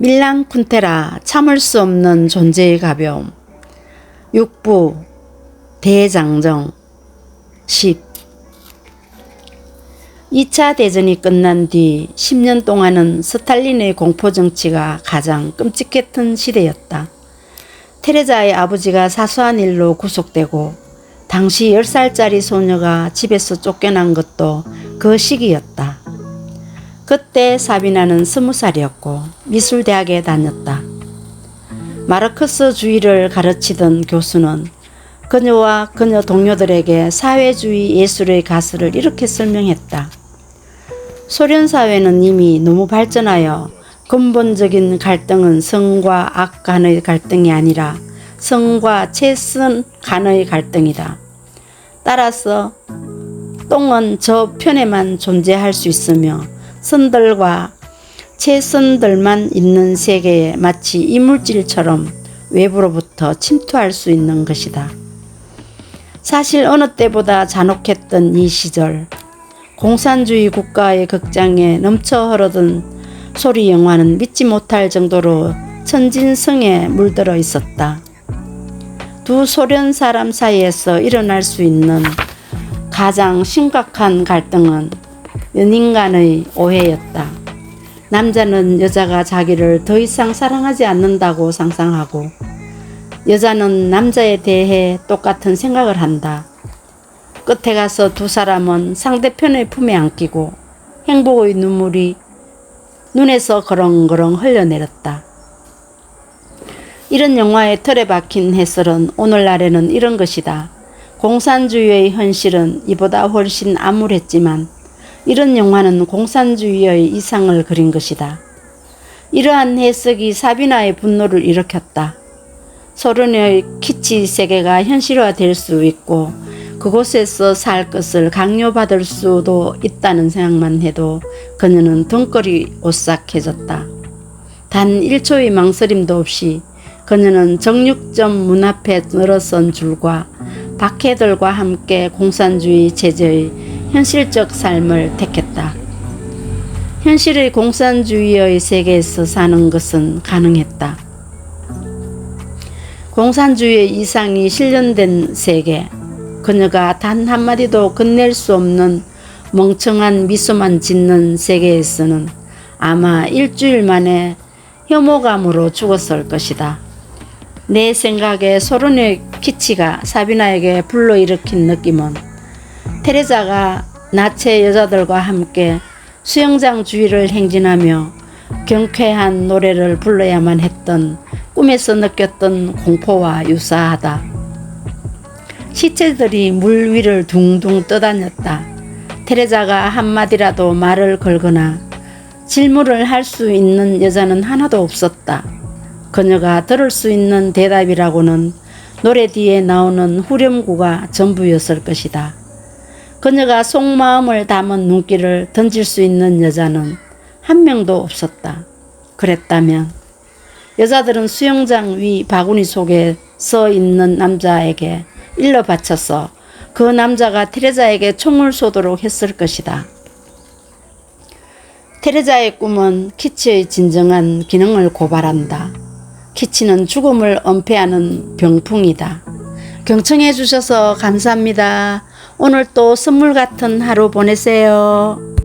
밀랑 쿤테라 참을 수 없는 존재의 가벼움. 육부 대장정 10 2차 대전이 끝난 뒤 10년 동안은 스탈린의 공포 정치가 가장 끔찍했던 시대였다. 테레자의 아버지가 사소한 일로 구속되고 당시 10살짜리 소녀가 집에서 쫓겨난 것도 그 시기였다. 그때 사비나는 20살이었고 미술대학에 다녔다. 마르크스 주의를 가르치던 교수는 그녀와 그녀 동료들에게 사회주의 예술의 가설을 이렇게 설명했다. 소련 사회는 이미 너무 발전하여 근본적인 갈등은 성과 악 간의 갈등이 아니라 성과 최선 간의 갈등이다. 따라서 똥은 저 편에만 존재할 수 있으며 선들과 최선들만 있는 세계에 마치 이물질처럼 외부로부터 침투할 수 있는 것이다. 사실 어느 때보다 잔혹했던 이 시절, 공산주의 국가의 극장에 넘쳐 흐르던 소리 영화는 믿지 못할 정도로 천진성에 물들어 있었다. 두 소련 사람 사이에서 일어날 수 있는 가장 심각한 갈등은 연인 간의 오해였다. 남자는 여자가 자기를 더 이상 사랑하지 않는다고 상상하고 여자는 남자에 대해 똑같은 생각을 한다. 끝에 가서 두 사람은 상대편의 품에 안기고 행복의 눈물이 눈에서 그렁그렁 흘러내렸다. 이런 영화의 틀에 박힌 해설은 오늘날에는 이런 것이다. 공산주의의 현실은 이보다 훨씬 암울했지만 이런 영화는 공산주의의 이상을 그린 것이다. 이러한 해석이 사비나의 분노를 일으켰다. 소련의 키치 세계가 현실화될 수 있고 그곳에서 살 것을 강요받을 수도 있다는 생각만 해도 그녀는 등골이 오싹해졌다. 단 1초의 망설임도 없이 그녀는 정육점 문 앞에 늘어선 줄과 박해들과 함께 공산주의 체제의 현실적 삶을 택했다. 현실의 공산주의의 세계에서 사는 것은 가능했다. 공산주의의 이상이 실현된 세계, 그녀가 단 한마디도 건넬 수 없는 멍청한 미소만 짓는 세계에서는 아마 일주일 만에 혐오감으로 죽었을 것이다. 내 생각에 소련의 키치가 사비나에게 불러일으킨 느낌은 테레자가 나체 여자들과 함께 수영장 주위를 행진하며 경쾌한 노래를 불러야만 했던 꿈에서 느꼈던 공포와 유사하다. 시체들이 물 위를 둥둥 떠다녔다. 테레자가 한마디라도 말을 걸거나 질문을 할 수 있는 여자는 하나도 없었다. 그녀가 들을 수 있는 대답이라고는 노래 뒤에 나오는 후렴구가 전부였을 것이다. 그녀가 속마음을 담은 눈길을 던질 수 있는 여자는 한 명도 없었다. 그랬다면 여자들은 수영장 위 바구니 속에 서 있는 남자에게 일러 바쳐서 그 남자가 테레자에게 총을 쏘도록 했을 것이다. 테레자의 꿈은 키치의 진정한 기능을 고발한다. 키치는 죽음을 은폐하는 병풍이다. 경청해 주셔서 감사합니다. 오늘 또 선물 같은 하루 보내세요.